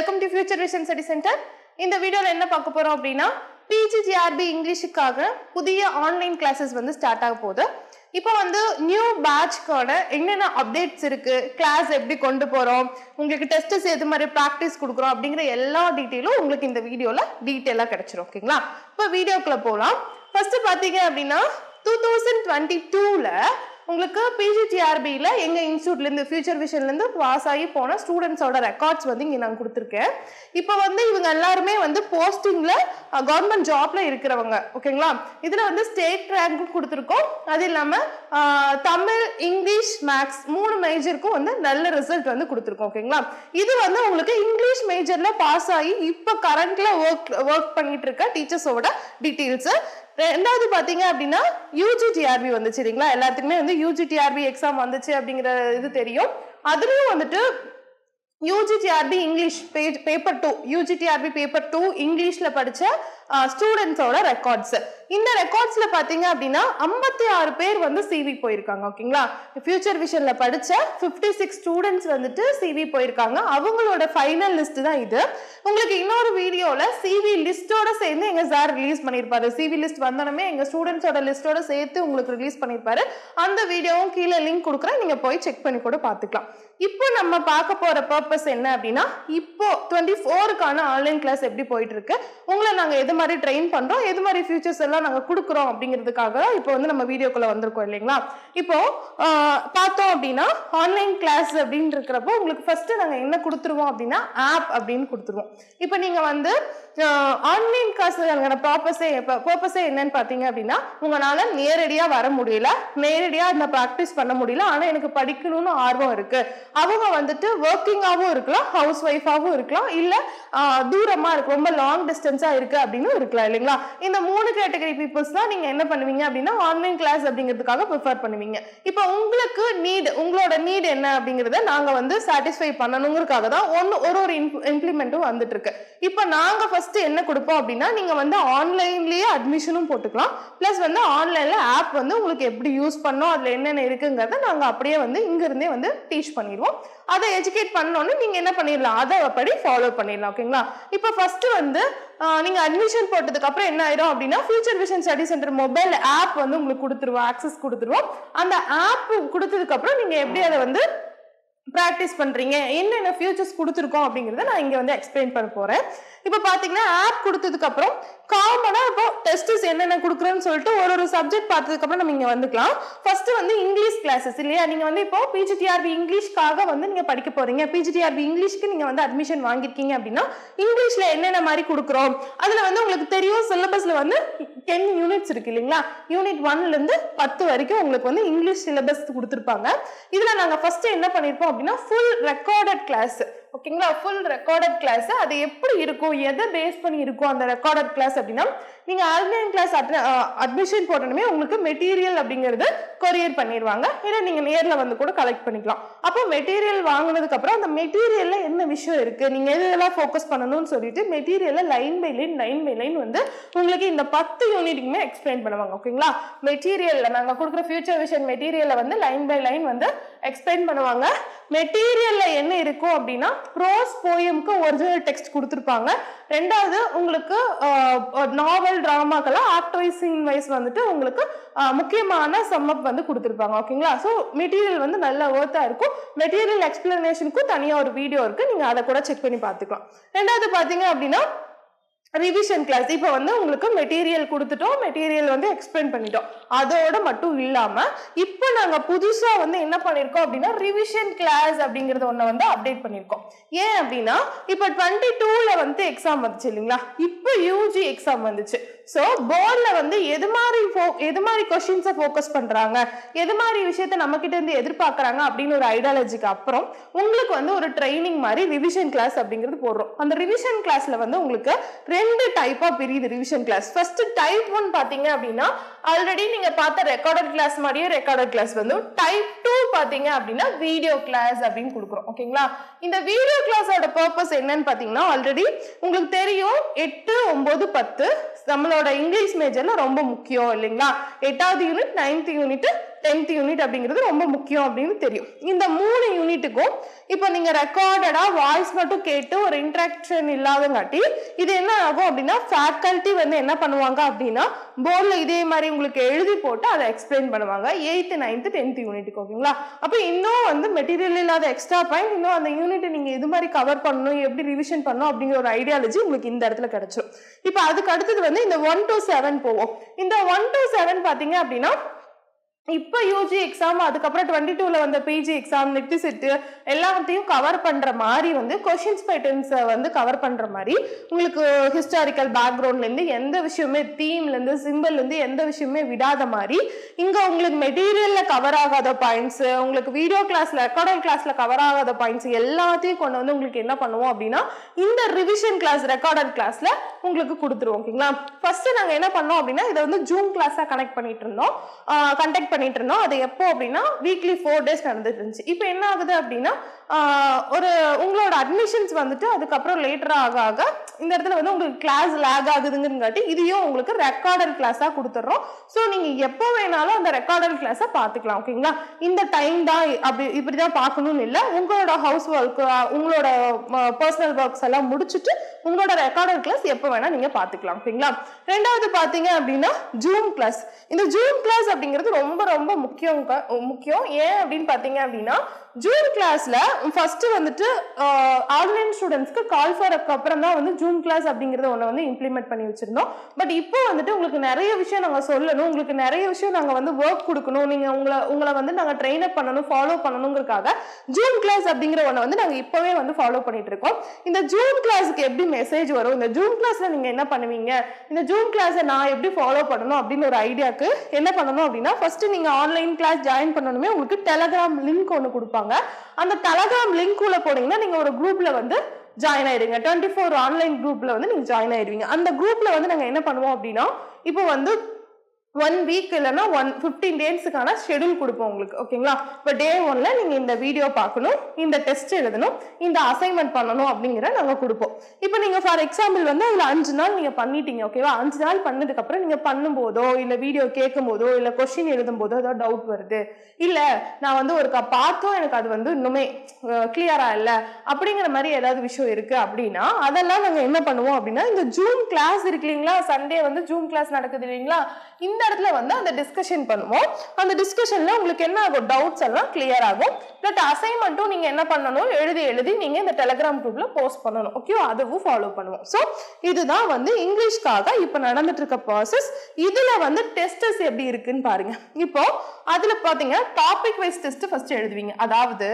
Welcome to future vision study centre இந்த வீடியோவில் என்ன பார்க்க போறோம் அப்படின்னா பிஜிஜிஆர்பி இங்கிலீஷுக்காக புதிய ஆன்லைன் கிளாஸஸ் வந்து ஸ்டார்ட் ஆக போகுது. இப்போ வந்து நியூ பேட்ச்க்கான என்னென்ன அப்டேட்ஸ் இருக்கு கிளாஸ் எப்படி கொண்டு போறோம் உங்களுக்கு டெஸ்ட்டஸ் எது மாதிரி ப்ராக்டிஸ் கொடுக்குறோம் அப்படிங்கிற எல்லா டீட்டெயிலும் உங்களுக்கு இந்த வீடியோல டீட்டெயிலாக கிடைச்சிரும் ஓகேங்களா இப்போ வீடியோக்குள்ள போகலாம் ஃபர்ஸ்ட் பார்த்தீங்க அப்படின்னா டூ தௌசண்ட் டுவெண்ட்டி டூவில் உங்களுக்கு பிஜிடிஆர்பியில் எங்கள் இன்ஸ்டியூட்லேருந்து ஃபியூச்சர் விஷன்லேருந்து பாஸ் ஆகி போன ஸ்டூடெண்ட்ஸோட ரெக்கார்ட்ஸ் வந்து இங்கே நான் கொடுத்துருக்கேன். இப்போ வந்து இவங்க எல்லாருமே வந்து போஸ்டிங்கில் கவர்மெண்ட் ஜாப்ல இருக்கிறவங்க ஓகேங்களா இதில் வந்து ஸ்டேட் ரேங்க்கும் கொடுத்துருக்கோம். அது இல்லாமல் தமிழ் இங்கிலீஷ் மேக்ஸ் மூணு மேஜருக்கும் வந்து நல்ல ரிசல்ட் வந்து கொடுத்துருக்கோம் ஓகேங்களா இது வந்து உங்களுக்கு இங்கிலீஷ் மேஜரில் பாஸ் ஆகி இப்போ கரண்ட்ல ஒர்க் ஒர்க் பண்ணிட்டு இருக்க டீச்சர்ஸோட டீட்டெயில்ஸு ரெண்டாவது பாத்தீங்க அப்படின்னா யூஜிடிஆர்பி வந்துச்சு சரிங்களா எல்லாத்துக்குமே வந்து யூஜிடிஆர்பி எக்ஸாம் வந்துச்சு அப்படிங்கிற இது தெரியும். அதுலயும் வந்துட்டு UGTRB English page paper two UGTRB paper two இங்கிலீஷ்ல படிச்ச ஸ்டூடெண்ட்ஸோட ரெக்கார்ட்ஸ் இந்த ரெக்கார்ட்ஸ்ல பாத்தீங்க அப்படின்னா ஐம்பத்தி ஆறு பேர் வந்து சிவி போயிருக்காங்க ஓகேங்களா? ஃபியூச்சர் விஷன்ல படிச்ச ஃபிஃப்டி சிக்ஸ் ஸ்டூடெண்ட்ஸ் வந்துட்டு சிவி போயிருக்காங்க. அவங்களோட ஃபைனல் லிஸ்ட் தான் இது. உங்களுக்கு இன்னொரு வீடியோல சிவி லிஸ்டோட சேர்ந்து எங்க சார் ரிலீஸ் பண்ணியிருப்பாரு சிவி லிஸ்ட் வந்தோடனே எங்க ஸ்டூடெண்ட்ஸோட லிஸ்டோட சேர்த்து உங்களுக்கு ரிலீஸ் பண்ணியிருப்பாரு அந்த வீடியோவும் கீழே லிங்க் கொடுக்குறேன். நீங்க போய் செக் பண்ணி கூட பார்த்துக்கலாம் இப்போ நம்ம பார்க்க போற பர்பஸ் என்ன அப்படின்னா இப்போ டுவெண்ட்டி ஃபோருக்கான ஆன்லைன் கிளாஸ் எப்படி போயிட்டு இருக்கு உங்களை நாங்க எது மாதிரி ட்ரெயின் பண்றோம்? எது மாதிரி ஃபியூச்சர்ஸ் எல்லாம் நாங்க கொடுக்குறோம் அப்படிங்கிறதுக்காக இப்போ வந்து நம்ம வீடியோக்குள்ள வந்திருக்கோம் இல்லைங்களா? இப்போ பார்த்தோம் அப்படின்னா ஆன்லைன் கிளாஸ் அப்படின்னு இருக்கிறப்போ உங்களுக்கு ஃபர்ஸ்ட் நாங்க என்ன கொடுத்துருவோம் அப்படின்னா ஆப் அப்படின்னு கொடுத்துருவோம். இப்போ நீங்க வந்து ஆன்லைன் கிளாஸ் ப்ராப்பஸே பர்பஸே என்னன்னு பார்த்தீங்க அப்படின்னா உங்களால நேரடியா வர முடியல நேரடியா இந்த ப்ராக்டிஸ் பண்ண முடியல ஆனா எனக்கு படிக்கணும்னு ஆர்வம் இருக்கு. அவங்க வந்துட்டு ஒர்க்கிங்காகவும் இருக்கலாம் ஹவுஸ் ஒய்ஃபாகவும் இருக்கலாம் இல்ல தூரமாக தூரமா இருக்கு ரொம்ப லாங் டிஸ்டன்ஸா இருக்கு அப்படின்னு இருக்கலாம் இல்லைங்களா? இந்த மூணு கேட்டகரி பீப்புள்ஸ் தான் நீங்க என்ன பண்ணுவீங்க அப்படின்னா ஆன்லைன் கிளாஸ் அப்படிங்கிறதுக்காக ப்ரிஃபர் பண்ணுவீங்க. இப்போ உங்களுக்கு நீட் உங்களோட நீட் என்ன அப்படிங்கறத நாங்க வந்து சாட்டிஸ்ஃபை பண்ணணுங்கிறதுக்காக தான் ஒன்னு ஒரு ஒரு இம்ப்ளிமெண்ட்டும் வந்துட்டு இருக்கு இப்போ நாங்க ஃபர்ஸ்ட் என்ன கொடுப்போம் அப்படின்னா நீங்க வந்து ஆன்லைன்லயே அட்மிஷனும் போட்டுக்கலாம். ப்ளஸ் வந்து ஆன்லைன்ல ஆப் வந்து உங்களுக்கு எப்படி யூஸ் பண்ணோம் அதுல என்னென்ன இருக்குங்கிறத நாங்க அப்படியே வந்து இங்க இருந்தே வந்து டீச் பண்ணிடுவோம். அதை எஜுகேட் பண்ணோன்னு நீங்க என்ன பண்ணிடலாம்? அதை படி ஃபாலோ பண்ணிடலாம் ஓகேங்களா இப்போ ஃபர்ஸ்ட் வந்து நீங்க அட்மிஷன் போட்டதுக்கு அப்புறம் என்ன ஆயிடும் அப்படின்னா future vision study centre mobile app வந்து உங்களுக்கு கொடுத்துருவோம் ஆக்சஸ் கொடுத்துருவோம். அந்த ஆப் கொடுத்ததுக்கு அப்புறம் நீங்க எப்படி அதை வந்து ப்ராக்டிஸ் பண்றீங்க. என்னென்ன ஃபியூச்சர்ஸ் கொடுத்துருக்கோம் அப்படிங்கிறத நான் இங்கே வந்து எக்ஸ்பிளைன் பண்ண போறேன். இப்போ பார்த்தீங்கன்னா ஆப் கொடுத்ததுக்கப்புறம் காமனாக காமனா இப்போ டெஸ்ட்ஸ் என்னென்ன கொடுக்குறேன்னு சொல்லிட்டு ஒரு ஒரு சப்ஜெக்ட் பார்த்ததுக்கப்புறம் நம்ம இங்கே வந்துக்கலாம். ஃபர்ஸ்ட் வந்து இங்கிலீஷ் கிளாஸஸ் இல்லையா? நீங்க வந்து இப்போ பிஜிடிஆர்பி இங்கிலீஷ்க்காக வந்து நீங்க படிக்க போறீங்க. பிஜிடிஆர்பி இங்கிலீஷ்க்கு நீங்கள் வந்து அட்மிஷன் வாங்கியிருக்கீங்க அப்படின்னா இங்கிலீஷ்ல என்னென்ன மாதிரி கொடுக்குறோம்? அதுல வந்து உங்களுக்கு தெரியும் சிலபஸ்ல வந்து டென் யூனிட்ஸ் இருக்கு இல்லைங்களா? யூனிட் ஒன்ல இருந்து பத்து வரைக்கும் உங்களுக்கு வந்து இங்கிலீஷ் சிலபஸ் கொடுத்துருப்பாங்க. இதில் நாங்கள் ஃபர்ஸ்ட் என்ன பண்ணிருப்போம்? அப்படின்னா ஃபுல் ரெக்கார்டட் கிளாஸ் ஓகேங்களா? ஃபுல் ரெக்கார்டட் கிளாஸ் அது எப்படி இருக்கும்? எதை பேஸ் பண்ணி இருக்கும் அந்த ரெக்கார்டட் கிளாஸ் அப்படின்னா நீங்க ஆன்லைன் கிளாஸ் அட்மிஷன் போட்டணுமே உங்களுக்கு மெட்டீரியல் அப்படிங்கிறது கொரியர் பண்ணிடுவாங்க இல்லை நீங்க நேரில் வந்து கூட கலெக்ட் பண்ணிக்கலாம். அப்போ மெட்டீரியல் வாங்கினதுக்கு அப்புறம் அந்த மெட்டீரியல்ல என்ன விஷயம் இருக்கு? நீங்க எதெல்லாம் ஃபோக்கஸ் பண்ணணும்னு சொல்லிட்டு மெட்டீரியல்ல line by line line by line வந்து உங்களுக்கு இந்த பத்து யூனிட்டுக்குமே எக்ஸ்பிளைன் பண்ணுவாங்க. ஓகேங்களா? மெட்டீரியல்ல நாங்க கொடுக்குற ஃபியூச்சர் விஷன் மெட்டீரியல்ல வந்து லைன் பை லைன் வந்து எக்ஸ்பிளைன் பண்ணுவாங்க. மெட்டீரியல்ல என்ன இருக்கும் அப்படின்னா ப்ரோஸ் போயம்க்கு ஒரிஜினல் டெக்ஸ்ட் கொடுத்துருப்பாங்க. ரெண்டாவது உங்களுக்கு நாவல் ட்ராமாக்கெல்லாம் ஆக்ட் வைஸ் சீன் வைஸ் வந்துட்டு உங்களுக்கு முக்கியமான சம்மப் வந்து கொடுத்துருப்பாங்க. ஓகேங்களா ஸோ மெட்டீரியல் வந்து நல்ல ஒர்த்தாக இருக்கும். மெட்டீரியல் எக்ஸ்பிளனேஷனுக்கும் தனியாக ஒரு வீடியோ இருக்குது நீங்கள் அதை கூட செக் பண்ணி பார்த்துக்கலாம். ரெண்டாவது பார்த்தீங்க அப்படின்னா ரிவிஷன் கிளாஸ் இப்போ வந்து உங்களுக்கு மெட்டீரியல் கொடுத்துட்டோம் மெட்டீரியல் வந்து எக்ஸ்பிளைன் பண்ணிட்டோம். அதோட மட்டும் இல்லாமல் இப்போ நாங்கள் புதுசாக வந்து என்ன பண்ணியிருக்கோம் அப்படின்னா ரிவிஷன் கிளாஸ் அப்படிங்கிறது ஒன்று வந்து அப்டேட் பண்ணியிருக்கோம் ஏன் அப்படின்னா இப்போ டுவெண்ட்டி டூவில் வந்து எக்ஸாம் வந்துச்சு இல்லைங்களா? இப்போ யூஜி எக்ஸாம் வந்துச்சு. ஸோ போர்டில் வந்து எது மாதிரி ஃபோ எது மாதிரி கொஷின்ஸை ஃபோக்கஸ் பண்ணுறாங்க எது மாதிரி விஷயத்த நம்ம இருந்து எதிர்பார்க்குறாங்க? அப்படின்னு ஒரு ஐடியாலஜிக்கு அப்புறம் உங்களுக்கு வந்து ஒரு ட்ரைனிங் மாதிரி ரிவிஷன் கிளாஸ் அப்படிங்கிறது போடுறோம். அந்த ரிவிஷன் கிளாஸில் வந்து உங்களுக்கு ரெண்டு டைப்பாக பிரியுது revision class first type one பார்த்தீங்க அப்படின்னா ஆல்ரெடி நீங்கள் பார்த்த ரெக்கார்டட் கிளாஸ் மாதிரியே ரெக்கார்டட் கிளாஸ் வந்து டைப் டூ பார்த்தீங்க அப்படின்னா வீடியோ கிளாஸ் அப்படின்னு கொடுக்குறோம். ஓகேங்களா இந்த வீடியோ கிளாஸோட பர்பஸ் என்னன்னு பார்த்தீங்கன்னா ஆல்ரெடி உங்களுக்கு தெரியும் எட்டு ஒம்பது பத்து நம்மளோட இங்கிலீஷ் மேஜர்ல ரொம்ப முக்கியம் இல்லைங்களா? எட்டாவது unit ninth unit tenth unit அப்படிங்கிறது ரொம்ப முக்கியம் அப்படின்னு தெரியும். இந்த மூணு யூனிட்டுக்கும் இப்போ நீங்க ரெக்கார்டடா வாய்ஸ் மட்டும் கேட்டு ஒரு இன்ட்ராக்ஷன் இல்லாதங்காட்டி இது என்ன ஆகும் அப்படின்னா ஃபேக்கல்ட்டி வந்து என்ன பண்ணுவாங்க அப்படின்னா போர்டில் இதே மாதிரி உங்களுக்கு எழுதி போட்டு அதை எக்ஸ்பிளைன் பண்ணுவாங்க. எயித்து நைன்த்து டென்த் யூனிட்டுக்கு ஓகேங்களா அப்போ இன்னும் வந்து மெட்டீரியல் இல்லாத எக்ஸ்ட்ரா பாயிண்ட் இன்னும் அந்த யூனிட்டை நீங்கள் இது மாதிரி கவர் பண்ணணும் எப்படி ரிவிஷன் பண்ணணும் அப்படிங்கிற ஒரு ஐடியாலஜி உங்களுக்கு இந்த இடத்துல கிடைச்சிடும் இப்போ அதுக்கு அடுத்தது வந்து இந்த ஒன் டு செவன் போவோம். இந்த ஒன் டு செவன் பார்த்தீங்க அப்படின்னா இப்போ யூஜி எக்ஸாம் அதுக்கப்புறம் டுவெண்ட்டி டூல வந்த பிஜி எக்ஸாம் நெட்டு செட்டு எல்லாத்தையும் கவர் பண்ற மாதிரி வந்து கொஷின்ஸ் பேட்டர்ன்ஸை வந்து கவர் பண்ற மாதிரி உங்களுக்கு ஹிஸ்டாரிக்கல் பேக்ரவுண்ட்ல இருந்து எந்த விஷயமே தீம்ல இருந்து இருந்து எந்த விஷயமே விடாத மாதிரி இங்க உங்களுக்கு மெட்டீரியல்ல கவர் ஆகாத பாயிண்ட்ஸ் உங்களுக்கு வீடியோ கிளாஸ்ல ரெக்கார்டர் கிளாஸ்ல கவர் ஆகாத பாயிண்ட்ஸ் எல்லாத்தையும் கொண்டு வந்து உங்களுக்கு என்ன பண்ணுவோம் அப்படின்னா இந்த ரிவிஷன் கிளாஸ் ரெக்கார்டட் கிளாஸ்ல உங்களுக்கு கொடுத்துருவோம் ஓகேங்களா ஃபர்ஸ்ட் நாங்க என்ன பண்ணோம் அப்படின்னா இதை வந்து ஜூம் கிளாஸா கனெக்ட் பண்ணிட்டு இருந்தோம். கண்டக்ட் பண்ணிட்டு இருந்தோம் அது எப்போ அப்படின்னா வீக்லி ஃபோர் டேஸ் நடந்துட்டு இருந்துச்சு. இப்போ என்ன ஆகுது அப்படின்னா ஒரு உங்களோட அட்மிஷன்ஸ் வந்துட்டு அதுக்கப்புறம் லேட்டராக ஆக ஆக இந்த இடத்துல வந்து உங்களுக்கு கிளாஸ் லேக் ஆகுதுங்கிறங்காட்டி இதையும் உங்களுக்கு ரெக்கார்டர் கிளாஸாக கொடுத்துட்றோம். ஸோ நீங்கள் எப்போ வேணாலும் அந்த ரெக்கார்டர் கிளாஸை பார்த்துக்கலாம் ஓகேங்களா இந்த டைம் தான் அப்படி இப்படி தான் பார்க்கணும்னு இல்லை. உங்களோட ஹவுஸ் ஒர்க் உங்களோட பர்சனல் ஒர்க்ஸ் எல்லாம் முடிச்சுட்டு உங்களோட ரெக்கார்டர் கிளாஸ் எப்போ வேணால் நீங்கள் பார்த்துக்கலாம் ஓகேங்களா ரெண்டாவது பார்த்தீங்க அப்படின்னா ஜூம் கிளாஸ் இந்த ஜூம் கிளாஸ் அப்படிங்கிறது ரொம்ப ரொம்ப முக்கியம் முக்கியம். ஏன் அப்படின்னு பார்த்தீங்க அப்படின்னா ஜூன் கிளாஸ்ல ஃபர்ஸ்ட் வந்துட்டு ஆன்லைன் ஸ்டூடெண்ட்ஸ்க்கு கால் ஃபாருக்கு அப்புறம் தான் வந்து ஜூன் கிளாஸ் அப்படிங்கறத ஒன்று வந்து இம்ப்ளிமெண்ட் பண்ணி வச்சிருந்தோம். பட் இப்போ வந்துட்டு உங்களுக்கு நிறைய விஷயம் நாங்கள் சொல்லணும். உங்களுக்கு நிறைய விஷயம் நாங்கள் வந்து ஒர்க் கொடுக்கணும். நீங்க உங்களை உங்களை வந்து நாங்கள் ட்ரெயின் அப் பண்ணணும் ஃபாலோ பண்ணணுங்கிறதுக்காக ஜூன் கிளாஸ் அப்படிங்கிற ஒன்றை வந்து நாங்கள் இப்போவே வந்து ஃபாலோ பண்ணிட்டு இருக்கோம். இந்த ஜூன் கிளாஸுக்கு எப்படி மெசேஜ் வரும்? இந்த ஜூன் கிளாஸ்ல நீங்க என்ன பண்ணுவீங்க? இந்த ஜூன் கிளாஸை நான் எப்படி ஃபாலோ பண்ணணும் அப்படின்னு ஒரு ஐடியாவுக்கு என்ன பண்ணணும் அப்படின்னா ஃபர்ஸ்ட் நீங்க ஆன்லைன் கிளாஸ் ஜாயின் பண்ணணுமே உங்களுக்கு டெலகிராம் லிங்க் ஒன்று கொடுப்பாங்க. அந்த டெலகிராம் லிங்க் உள்ள போனீங்கன்னா நீங்க ஒரு குரூப்ல வந்து ஜாயின் ஆயிடுங்க டுவெண்ட்டி ஃபோர் ஆன்லைன் குரூப்ல வந்து நீங்க ஜாயின் ஆயிடுவீங்க. அந்த குரூப்ல வந்து நாங்க என்ன பண்ணுவோம் அப்படின்னா இப்போ வந்து ஒன் வீக் இல்லைன்னா ஒன் ஃபிஃப்டீன் டேஸுக்கான ஷெடியூல் கொடுப்போம் உங்களுக்கு ஓகேங்களா இப்போ டே ஒன்ல நீங்க இந்த வீடியோ பார்க்கணும் இந்த டெஸ்ட் எழுதணும் இந்த அசைன்மெண்ட் பண்ணணும் அப்படிங்கிற நாங்கள் கொடுப்போம். இப்போ நீங்க ஃபார் எக்ஸாம்பிள் வந்து அதில் அஞ்சு நாள் நீங்க பண்ணிட்டீங்க ஓகேவா அஞ்சு நாள் பண்ணதுக்கு அப்புறம் நீங்க பண்ணும்போதோ இல்லை வீடியோ கேட்கும் போதோ இல்லை கொஸ்டின் எழுதும் போதோ ஏதோ டவுட் வருது இல்லை நான் வந்து ஒரு க- பார்த்தும் எனக்கு அது வந்து இன்னுமே கிளியரா இல்லை அப்படிங்கிற மாதிரி ஏதாவது விஷயம் இருக்கு அப்படின்னா அதெல்லாம் நாங்கள் என்ன பண்ணுவோம் அப்படின்னா இந்த ஜூம் கிளாஸ் இருக்கு இல்லைங்களா? சண்டே வந்து ஜூம் கிளாஸ் நடக்குது இல்லைங்களா? இந்த இடத்துல வந்து அந்த டிஸ்கஷன் பண்ணுவோம். அந்த டிஸ்கஷன்ல உங்களுக்கு என்ன ஆகும்? டவுட்ஸ் எல்லாம் கிளியர் ஆகும். பட் அசைன்மெண்ட்டும் நீங்க என்ன பண்ணணும்? எழுதி எழுதி நீங்க இந்த டெலிகிராம் குரூப்ல போஸ்ட் பண்ணணும். ஓகே அதுவும் ஃபாலோ பண்ணுவோம். ஸோ இதுதான் வந்து இங்கிலீஷ்க்காக இப்போ நடந்துட்டு இருக்க ப்ராசஸ் இதுல வந்து டெஸ்டஸ் எப்படி இருக்குன்னு பாருங்க. இப்போ அதுல பாத்தீங்கன்னா டாபிக் வைஸ் டெஸ்ட் ஃபர்ஸ்ட் எழுதுவீங்க. அதாவது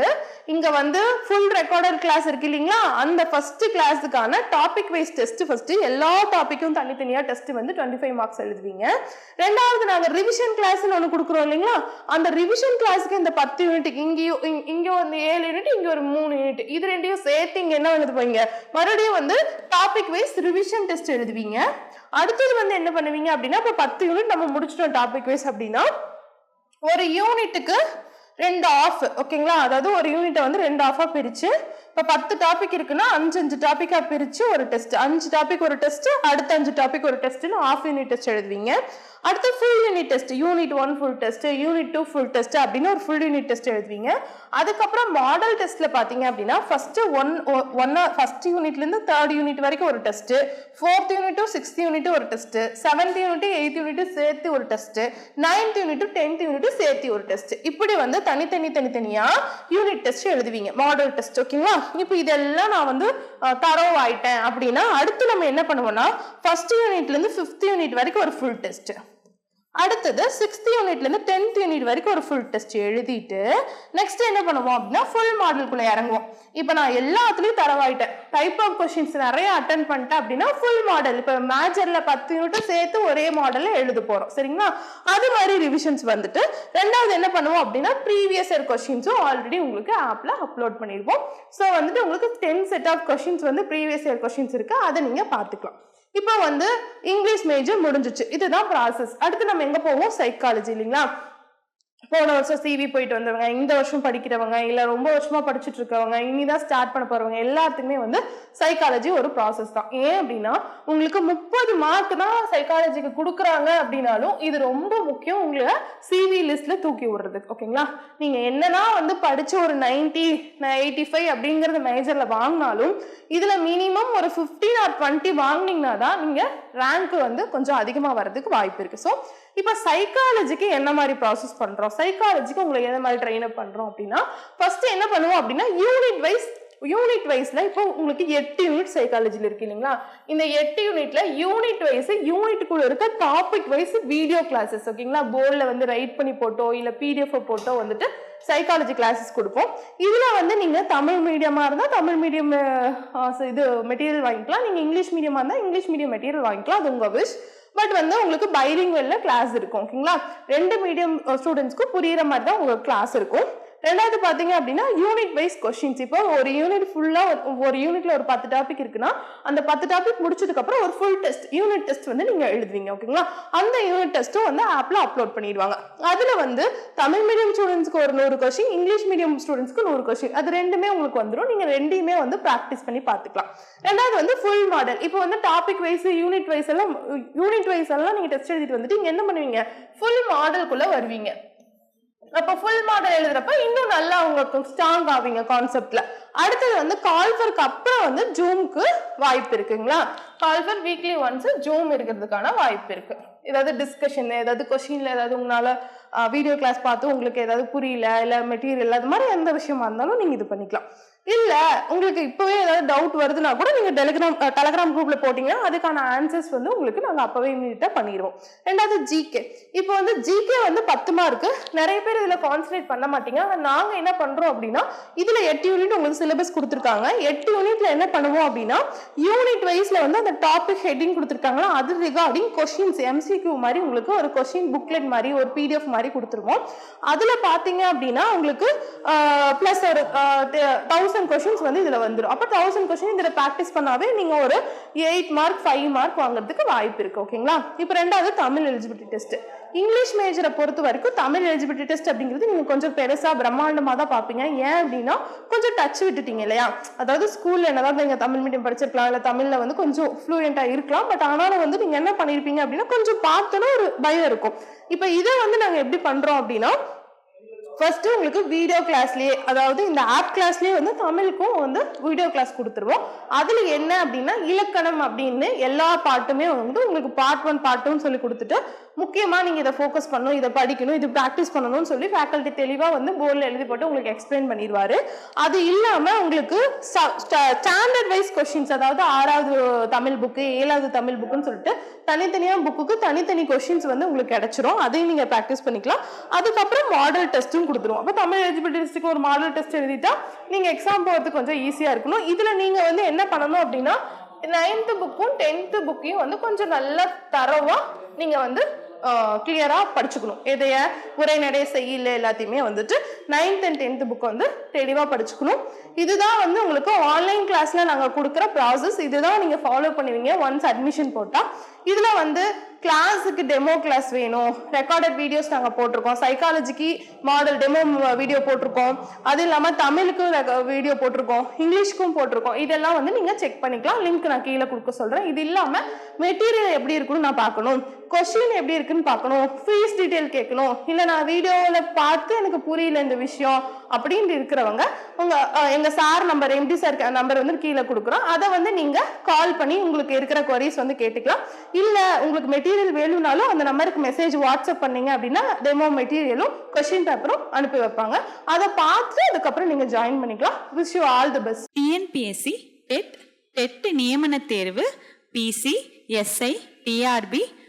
இங்க வந்து ஃபுல் ரெக்கார்டர் கிளாஸ் இருக்கு இல்லைங்களா? அந்த ஃபர்ஸ்ட் கிளாஸுக்கான டாபிக் வைஸ் டெஸ்ட் ஃபர்ஸ்ட் எல்லா டாபிக்கும் தனித்தனியா டெஸ்ட் வந்து டுவெண்ட்டி ஃபைவ் மார்க்ஸ் எழுதுவீங்க. ரெண்டாவது நாங்க ரிவிஷன் கிளாஸ்னு ஒன்று கொடுக்குறோம் இல்லைங்களா? அந்த ரிவிஷன் கிளாஸுக்கு இந்த பத்து யூனிட் இங்கேயும் இங்க- வந்து ஏழு யூனிட் இங்க ஒரு மூணு யூனிட் இது ரெண்டையும் சேர்த்து இங்க என்ன எழுது போவீங்க மறுபடியும் வந்து டாபிக் வைஸ் ரிவிஷன் டெஸ்ட் எழுதுவீங்க. அடுத்தது வந்து என்ன பண்ணுவீங்க அப்படின்னா இப்போ பத்து யூனிட் நம்ம முடிச்சிட்டோம் டாபிக் வைஸ் அப்படின்னா ஒரு யூனிட்டுக்கு ரெண்டு ஆஃப் ஓகேங்களா அதாவது ஒரு யூனிட்டை வந்து ரெண்டு ஆஃபாக பிரித்து இப்போ பத்து டாபிக் இருக்குன்னா அஞ்சு அஞ்சு டாப்பிக்காக பிரித்து ஒரு டெஸ்ட் அஞ்சு டாபிக் ஒரு டெஸ்ட் அடுத்த அஞ்சு டாபிக் ஒரு டெஸ்ட்னு ஆஃப் யூனிட் டெஸ்ட் எழுதுவீங்க. அடுத்து full unit test unit one full test unit two full test அப்படின்னு ஒரு ஃபுல் யூனிட் டெஸ்ட் எழுதுவீங்க. அதுக்கப்புறம் மாடல் டெஸ்ட்டில் பார்த்தீங்க அப்படின்னா ஃபஸ்ட்டு ஒன் ஒன்னா ஃபர்ஸ்ட் யூனிட்லேருந்து தேர்ட் யூனிட் வரைக்கும் ஒரு டெஸ்ட் ஃபோர்த் யூனிட்டும் சிக்ஸ்த் யூனிட்டும் ஒரு டெஸ்ட் செவன்த் யூனிட் எயித் யூனிட்டும் சேர்த்து ஒரு டெஸ்ட் நைன்த் யூனிட்டும் டென்த் யூனிட்டும் சேர்த்து ஒரு டெஸ்ட் இப்படி வந்து தனித்தனி தனித்தனியாக யூனிட் டெஸ்ட் எழுதுவீங்க. மாடல் டெஸ்ட் ஓகேங்களா இப்போ இதெல்லாம் நான் வந்து தரவு ஆயிட்டேன் அப்படின்னா அடுத்து நம்ம என்ன பண்ணுவோம்னா ஃபர்ஸ்ட் யூனிட்லேருந்து ஃபிஃப்த் யூனிட் வரைக்கும் ஒரு ஃபுல் டெஸ்ட் அடுத்தது சிக்ஸ்த் யூனிட்லேருந்து டென்த் யூனிட் வரைக்கும் ஒரு ஃபுல் டெஸ்ட் எழுதிட்டு நெக்ஸ்ட் என்ன பண்ணுவோம் அப்படின்னா ஃபுல் மாடலுக்குள்ளே இறங்குவோம். இப்போ நான் எல்லாத்துலேயும் தரவாயிட்டேன். டைப் ஆஃப் கொஷின்ஸ் நிறைய அட்டன் பண்ணிட்டேன் அப்படின்னா ஃபுல் மாடல் இப்போ மேஜரில் பத்து யூனிட்டும் சேர்த்து ஒரே மாடலில் எழுத போகிறோம் சரிங்களா? அது மாதிரி ரிவிஷன்ஸ் வந்துட்டு ரெண்டாவது என்ன பண்ணுவோம் அப்படின்னா ப்ரீவியஸ் இயர் கொஷின்ஸும் ஆல்ரெடி உங்களுக்கு ஆப்பில் அப்லோட் பண்ணிடுவோம் ஸோ வந்துட்டு உங்களுக்கு டென் செட் ஆஃப் கொஷின்ஸ் வந்து ப்ரீவியஸ் இயர் கொஷின்ஸ் இருக்குது அதை நீங்கள் பார்த்துக்கலாம். இப்போ வந்து இங்கிலீஷ் மேஜர் முடிஞ்சிச்சு. இதுதான் ப்ராசஸ் அடுத்து நம்ம எங்க போவோம்? சைக்காலஜி இல்லைங்களா? போன வருஷம் சிவி போயிட்டு வந்தவங்க இந்த வருஷம் படிக்கிறவங்க இல்ல ரொம்ப வருஷமா படிச்சுட்டு இருக்கவங்க இனிதான் ஸ்டார்ட் பண்ண போறவங்க எல்லாத்துக்குமே வந்து சைக்காலஜி ஒரு ப்ராசஸ் தான். ஏன் அப்படின்னா உங்களுக்கு முப்பது மார்க் தான் சைக்காலஜிக்கு கொடுக்குறாங்க அப்படின்னாலும் இது ரொம்ப முக்கியம் உங்களை சிவி லிஸ்ட்ல தூக்கி விடுறதுக்கு ஓகேங்களா? நீங்க என்னதான் வந்து படிச்சு ஒரு நைன்டி எயிட்டி ஃபைவ் அப்படிங்கறது மேஜர்ல வாங்கினாலும் இதுல மினிமம் ஒரு ஃபிஃப்டீன் ஆர் டுவெண்ட்டி வாங்கினீங்கன்னா தான் நீங்க ரேங்க் வந்து கொஞ்சம் அதிகமா வர்றதுக்கு வாய்ப்பு இருக்கு. ஸோ இப்போ சைக்காலஜிக்கு என்ன மாதிரி ப்ராசஸ் பண்ணுறோம் சைக்காலஜிக்கு உங்களை எந்த மாதிரி ட்ரெயின் அப் அப்படின்னா ஃபர்ஸ்ட் என்ன பண்ணுவோம் அப்படின்னா யூனிட் வைஸ் யூனிட் வைஸ்ல இப்போ உங்களுக்கு எட்டு யூனிட் சைக்காலஜியில் இருக்கு இல்லைங்களா? இந்த எட்டு யூனிட்ல யூனிட் வைஸ் யூனிட்டுக்குள்ள இருக்க டாபிக் வைஸ் வீடியோ கிளாஸஸ் ஓகேங்களா போர்டில் வந்து ரைட் பண்ணி போட்டோ இல்லை பிடிஎஃப் போட்டோ வந்துட்டு சைக்காலஜி கிளாஸஸ் கொடுப்போம். இதில் வந்து நீங்கள் தமிழ் மீடியமாக இருந்தால் தமிழ் மீடியம் இது மெட்டீரியல் வாங்கிக்கலாம். நீங்கள் இங்கிலீஷ் மீடியமாக இருந்தால் இங்கிலீஷ் மீடியம் மெட்டீரியல் வாங்கிக்கலாம். அது உங்கள் விஷ் பட் வந்து உங்களுக்கு பைலிங்குவல்ல கிளாஸ் இருக்கும் ஓகேங்களா? ரெண்டு மீடியம் ஸ்டூடெண்ட்ஸ்க்கும் புரியுற மாதிரி தான் உங்களுக்கு கிளாஸ் இருக்கும். ரெண்டாவது பார்த்தீங்க அப்படின்னா யூனிட் வைஸ் கொஷின்ஸ் இப்போ ஒரு யூனிட் ஃபுல்லாக ஒரு யூனிட்ல ஒரு பத்து டாபிக் இருக்குன்னா அந்த பத்து டாபிக் முடிச்சதுக்கப்புறம் ஒரு ஃபுல் டெஸ்ட் யூனிட் டெஸ்ட் வந்து நீங்கள் எழுதுவீங்க ஓகேங்களா அந்த யூனிட் டெஸ்ட்டும் வந்து ஆப்பில் அப்லோட் பண்ணிடுவாங்க. அதில் வந்து தமிழ் மீடியம் ஸ்டூடெண்ட்ஸ்க்கு ஒரு நூறு கொஷின் இங்கிலீஷ் மீடியம் ஸ்டூடெண்ட்ஸ்க்கு நூறு கொஷின் அது ரெண்டுமே உங்களுக்கு வந்துடும் நீங்கள் ரெண்டையுமே வந்து ப்ராக்டிஸ் பண்ணி பார்த்துக்கலாம் ரெண்டாவது வந்து ஃபுல் மாடல் இப்போ வந்து டாபிக் வைஸ் யூனிட் வைஸ் எல்லாம் யூனிட் வைஸ் எல்லாம் நீங்கள் டெஸ்ட் எழுதிட்டு வந்துட்டு நீங்கள் என்ன பண்ணுவீங்க? ஃபுல் மாடலுக்குள்ளே வருவீங்க. அப்ப ஃபுல் மாடல் எழுதுறப்ப இன்னும் நல்லா உங்களுக்கு ஸ்ட்ராங் ஆவீங்க கான்செப்ட்ல அடுத்தது வந்து கால்ஃபருக்கு அப்புறம் வந்து ஜூம்க்கு வாய்ப்பு இருக்குங்களா? கால்ஃபர் வீக்லி ஒன்ஸ் ஜூம் இருக்கிறதுக்கான வாய்ப்பு இருக்கு. ஏதாவது டிஸ்கஷன் ஏதாவது கொஸ்டின்ல ஏதாவது உங்களால வீடியோ கிளாஸ் பார்த்து உங்களுக்கு ஏதாவது புரியல இல்ல மெட்டீரியல் அது மாதிரி எந்த விஷயமா இருந்தாலும் நீங்க இது பண்ணிக்கலாம். இல்ல உங்களுக்கு இப்பவே ஏதாவது டவுட் வருதுன்னா கூட நீங்க டெலிகிராம் டெலகிராம் குரூப்ல போட்டீங்கன்னா அதுக்கான ஆன்சர்ஸ் வந்து உங்களுக்கு நாங்க அப்பவே இமீடியட்டா பண்ணிடுவோம் ரெண்டாவது ஜிகே இப்போ வந்து ஜிகே வந்து பத்து மார்க்கு நிறைய பேர் இதுல கான்சன்ட்ரேட் பண்ண மாட்டீங்க. ஆனா நாங்க என்ன பண்றோம் அப்படின்னா இதுல எட்டு யூனிட் உங்களுக்கு சிலபஸ் கொடுத்துருக்காங்க. எட்டு யூனிட்ல என்ன பண்ணுவோம் அப்படின்னா யூனிட் வைஸ்ல வந்து அந்த டாபிக் ஹெட்டிங் கொடுத்துருக்காங்களா அது ரிகார்டிங் கொஸ்டின்ஸ் எம்சிக்யூ மாதிரி உங்களுக்கு ஒரு கொஸ்டின் புக்லெட் மாதிரி ஒரு பிடிஎஃப் மாதிரி கொடுத்துருவோம். அதுல பாத்தீங்க அப்படின்னா உங்களுக்கு பிளஸ் ஒரு தௌசண்ட் கொஷின்ஸ் வந்து இதுல வந்துடும் அப்போ தௌசண்ட் கொஸ்டின் இதில் ப்ராக்டிஸ் பண்ணாவே நீங்க ஒரு எயிட் மார்க் ஃபைவ் மார்க் வாங்குறதுக்கு வாய்ப்பு இருக்கு ஓகேங்களா இப்போ ரெண்டாவது தமிழ் எலிஜிபிலிட்டி டெஸ்ட் இங்கிலீஷ் மேஜரை பொறுத்த வரைக்கும் தமிழ் எலிஜிபிலிட்டி டெஸ்ட் அப்படிங்கிறது நீங்க கொஞ்சம் பெருசா பிரம்மாண்டமா தான் பாப்பீங்க ஏன் அப்படின்னா கொஞ்சம் டச் விட்டுட்டீங்க இல்லையா? அதாவது ஸ்கூல்ல என்னதான் நீங்கள் தமிழ் மீடியம் படிச்சிருக்கலாம் இல்லை தமிழ்ல வந்து கொஞ்சம் ஃப்ளூயண்டா இருக்கலாம் பட் ஆனாலும் வந்து நீங்க என்ன பண்ணிருப்பீங்க அப்படின்னா கொஞ்சம் பார்த்தோன்னா ஒரு பயம் இருக்கும். இப்போ இதை வந்து நாங்க எப்படி பண்றோம் அப்படின்னா ஃபர்ஸ்ட் உங்களுக்கு வீடியோ கிளாஸ்லயே அதாவது இந்த ஆப் கிளாஸ்லயே வந்து தமிழுக்கும் வந்து வீடியோ கிளாஸ் கொடுத்துருவோம். அதுல என்ன அப்படின்னா இலக்கணம் அப்படின்னு எல்லா பாட்டுமே வந்து உங்களுக்கு பார்ட் ஒன் பார்ட் டூன்னு சொல்லி கொடுத்துட்டு முக்கியமாக நீங்கள் இதை ஃபோக்கஸ் பண்ணணும் இதை படிக்கணும் இது ப்ராக்டிஸ் பண்ணணும்னு சொல்லி ஃபேக்கல்ட்டி தெளிவாக வந்து போர்டில் எழுதி போட்டு உங்களுக்கு எக்ஸ்பிளைன் பண்ணிடுவாரு. அது இல்லாமல் உங்களுக்கு ஸ்டாண்டர்ட் வைஸ் கொஷின்ஸ் அதாவது ஆறாவது தமிழ் புக்கு ஏழாவது தமிழ் புக்குன்னு சொல்லிட்டு தனித்தனியாக புக்குக்கு தனித்தனி கொஷின்ஸ் வந்து உங்களுக்கு கிடச்சிரும். அதையும் நீங்கள் ப்ராக்டிஸ் பண்ணிக்கலாம். அதுக்கப்புறம் மாடல் டெஸ்ட்டும் கொடுத்துருவோம் அப்போ தமிழ் எலிஜிபிலிட்டி ஒரு மாடல் டெஸ்ட் எழுதிட்டா நீங்கள் எக்ஸாம் போகிறதுக்கு கொஞ்சம் ஈஸியாக இருக்கணும். இதில் நீங்கள் வந்து என்ன பண்ணணும் அப்படின்னா நைன்த்து புக்கும் டென்த்து புக்கையும் வந்து கொஞ்சம் நல்லா தரவாக நீங்கள் வந்து கிளியரா படிச்சுக்கணும். எதைய? உரைநடை செய்யல எல்லாத்தையுமே வந்துட்டு நைன்த் அண்ட் டென்த் புக் வந்து தெளிவா படிச்சுக்கணும். இதுதான் வந்து உங்களுக்கு ஆன்லைன் கிளாஸ்ல நாங்க கொடுக்குற ப்ராசஸ் இதுதான் நீங்க ஃபாலோ பண்ணுவீங்க ஒன்ஸ் அட்மிஷன் போட்டா. இதுல வந்து கிளாஸுக்கு டெமோ கிளாஸ் வேணும். ரெக்கார்டட் வீடியோஸ் நாங்கள் போட்டிருக்கோம். சைக்காலஜிக்கு மாடல் டெமோ வீடியோ போட்டிருக்கோம். அது இல்லாமல் தமிழுக்கும் வீடியோ போட்டிருக்கோம். இங்கிலீஷ்க்கும் போட்டிருக்கோம். இதெல்லாம் வந்து நீங்கள் செக் பண்ணிக்கலாம். லிங்க் நான் கீழே கொடுக்க சொல்கிறேன் இது இல்லாமல் மெட்டீரியல் எப்படி இருக்குன்னு நான் பார்க்கணும். கொஷின் எப்படி இருக்குன்னு பார்க்கணும். ஃபீஸ் டீட்டெயில் கேட்கணும். இல்லை நான் வீடியோவில் பார்த்து எனக்கு புரியல இந்த விஷயம் அப்படின்ட்டு இருக்கிறவங்க உங்கள் எங்கள் sir number MD sir number வந்து கீழே கொடுக்குறோம். அதை வந்து நீங்கள் கால் பண்ணி உங்களுக்கு இருக்கிற கொரிஸ் வந்து கேட்டுக்கலாம். இல்லை உங்களுக்கு மெட்டீரியல் வேணும்னாலும் அந்த நம்பருக்கு மெசேஜ் வாட்ஸ்அப் பண்ணீங்க அப்படின்னா டெமோ மெட்டீரியலும் கொஷின் பேப்பரும் அனுப்பி வைப்பாங்க. அதை பார்த்து அதுக்கப்புறம் நீங்கள் ஜாயின் பண்ணிக்கலாம். Wish you all the best TNPSC TET TET நியமன தேர்வு PC SI TRB